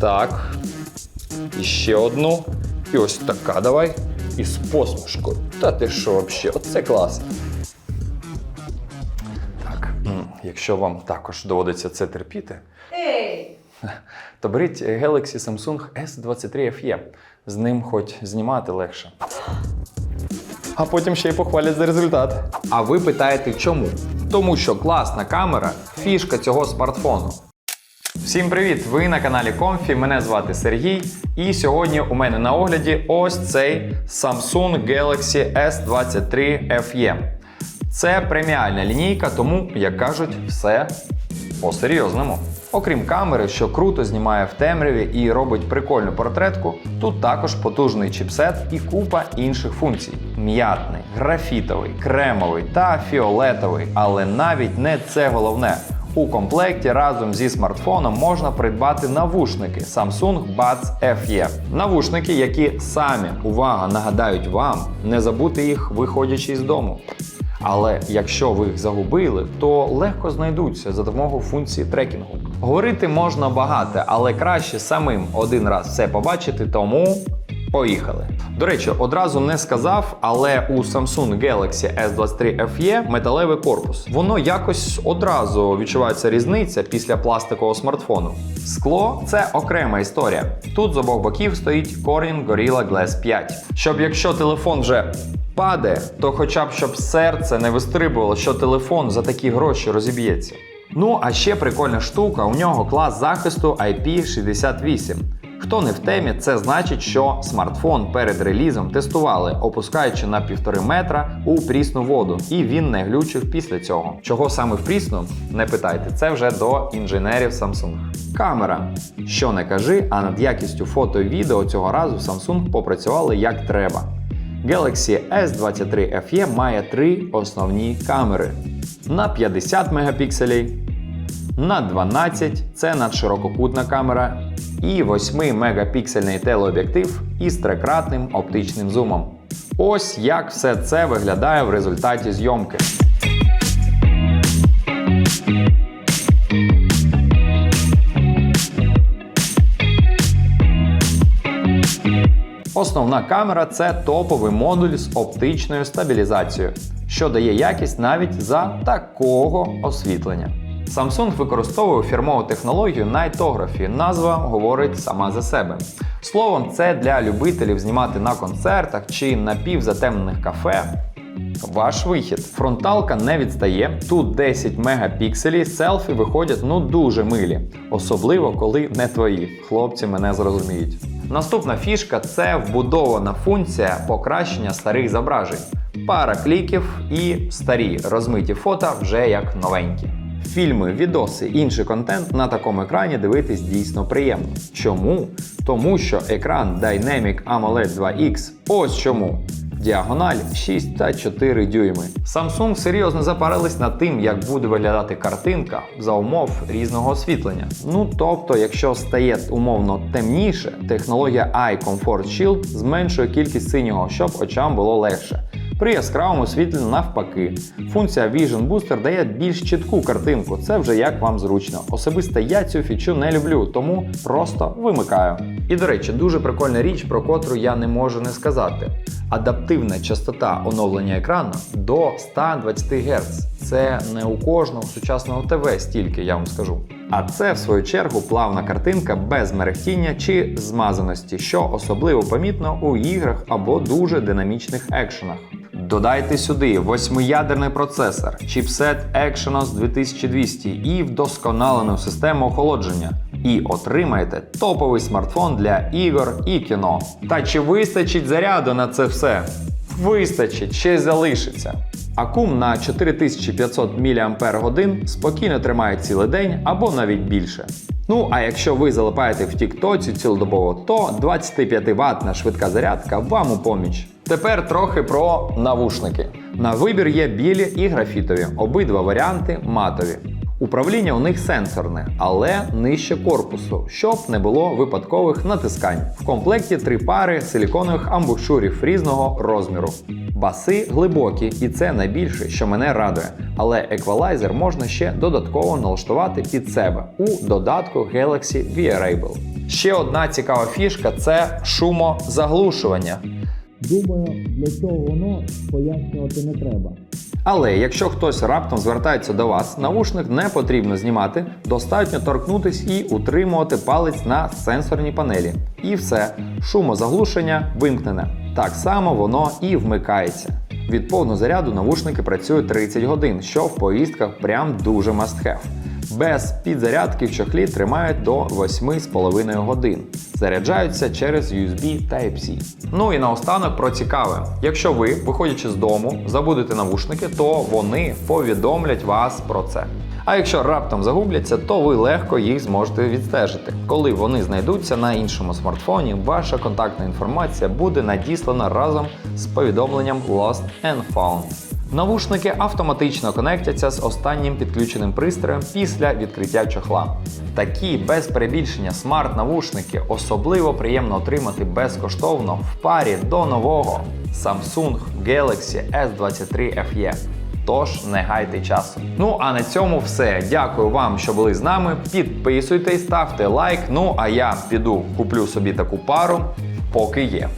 Так. І ще одну. І ось така давай. І з посмішкою. Та ти що взагалі? Оце клас. Так, якщо вам також доводиться це терпіти, Ей! то беріть Galaxy Samsung S23 FE. З ним хоч знімати легше. А потім ще й похвалять за результат. А ви питаєте чому? Тому що класна камера фішка цього смартфону. Всім привіт! Ви на каналі Comfy, мене звати Сергій. І сьогодні у мене на огляді ось цей Samsung Galaxy S23 FE. Це преміальна лінійка, тому, як кажуть, все по-серйозному. Окрім камери, що круто знімає в темряві і робить прикольну портретку, тут також потужний чіпсет і купа інших функцій: м'ятний, графітовий, кремовий та фіолетовий. Але навіть не це головне. У комплекті разом зі смартфоном можна придбати навушники Samsung Buds FE. Навушники, які самі увага нагадають вам не забути їх виходячи з дому. Але якщо ви їх загубили, то легко знайдуться за допомогою функції трекінгу. Говорити можна багато, але краще самим один раз все побачити, тому поїхали. До речі, одразу не сказав, але у Samsung Galaxy S23 FE металевий корпус. Воно якось одразу відчувається різниця після пластикового смартфону. Скло це окрема історія. Тут з обох боків стоїть Corning Gorilla Glass 5. Щоб якщо телефон вже падає, то хоча б щоб серце не вистрибувало, що телефон за такі гроші розіб'ється. Ну а ще прикольна штука, у нього клас захисту IP68. Хто не в темі, це значить, що смартфон перед релізом тестували, опускаючи на півтори метра у прісну воду, і він не глючив після цього. Чого саме в прісну, не питайте, це вже до інженерів Samsung. Камера. Що не кажи, а над якістю фото і відео цього разу Samsung попрацювали як треба. Galaxy S23 FE має три основні камери на 50 мегапікселей, на 12 це надширококутна камера, і 8 мегапіксельний телеоб'єктив із трикратним оптичним зумом. Ось як все це виглядає в результаті зйомки. Основна камера це топовий модуль з оптичною стабілізацією, що дає якість навіть за такого освітлення. Samsung використовує фірмову технологію Nightography. Назва говорить сама за себе. Словом, це для любителів знімати на концертах чи напівзатемнених кафе. Ваш вихід. Фронталка не відстає. Тут 10 мегапікселів, селфі виходять ну дуже милі, особливо коли не твої. Хлопці мене зрозуміють. Наступна фішка це вбудована функція покращення старих зображень. Пара кліків і старі розмиті фото вже як новенькі. Фільми, відоси, інший контент на такому екрані дивитись дійсно приємно. Чому? Тому що екран Dynamic AMOLED 2X ось чому. Діагональ 6 та 4 дюйми. Samsung серйозно запарились над тим, як буде виглядати картинка за умов різного освітлення. Ну тобто, якщо стає умовно темніше, технологія Eye Comfort Shield зменшує кількість синього, щоб очам було легше. При яскравому освітленні навпаки. Функція Vision Booster дає більш чітку картинку. Це вже як вам зручно. Особисто я цю фічу не люблю, тому просто вимикаю. І до речі, дуже прикольна річ, про котру я не можу не сказати. Адаптивна частота оновлення екрану до 120 Гц. Це не у кожного сучасного ТВ стільки, я вам скажу. А це, в свою чергу, плавна картинка без мерехтіння чи змазаності, що особливо помітно у іграх або дуже динамічних екшенах. Додайте сюди восьмиядерний процесор, чіпсет Exynos 2200 і вдосконалену систему охолодження. І отримаєте топовий смартфон для ігор і кіно. Та чи вистачить заряду на це все? Вистачить, ще й залишиться. Акум на 4500 мАч спокійно тримає цілий день або навіть більше. Ну а якщо ви залипаєте в Тіктоці цілодобово, то 25 ваттна швидка зарядка вам у поміч. Тепер трохи про навушники. На вибір є білі і графітові, обидва варіанти матові. Управління у них сенсорне, але нижче корпусу, щоб не було випадкових натискань. В комплекті три пари силіконових амбушурів різного розміру. Баси глибокі, і це найбільше, що мене радує. Але еквалайзер можна ще додатково налаштувати під себе у додатку Galaxy Wearable. Ще одна цікава фішка це шумозаглушування. Думаю, для цього воно пояснювати не треба. Але якщо хтось раптом звертається до вас, навушник не потрібно знімати, достатньо торкнутись і утримувати палець на сенсорній панелі. І все, шумозаглушення вимкнене. Так само воно і вмикається. Від повного заряду навушники працюють 30 годин, що в поїздках прям дуже must have. Без підзарядки в чохлі тримають до 8,5 годин. Заряджаються через USB Type-C. Ну і наостанок про цікаве. Якщо ви, виходячи з дому, забудете навушники, то вони повідомлять вас про це. А якщо раптом загубляться, то ви легко їх зможете відстежити. Коли вони знайдуться на іншому смартфоні, ваша контактна інформація буде надіслана разом з повідомленням Lost and Found. Навушники автоматично конектяться з останнім підключеним пристроєм після відкриття чохла. Такі без перебільшення смарт-навушники особливо приємно отримати безкоштовно в парі до нового Samsung Galaxy S23 FE. Тож не гайте часу. Ну а на цьому все. Дякую вам, що були з нами. Підписуйтесь, ставте лайк. Ну а я піду куплю собі таку пару, поки є.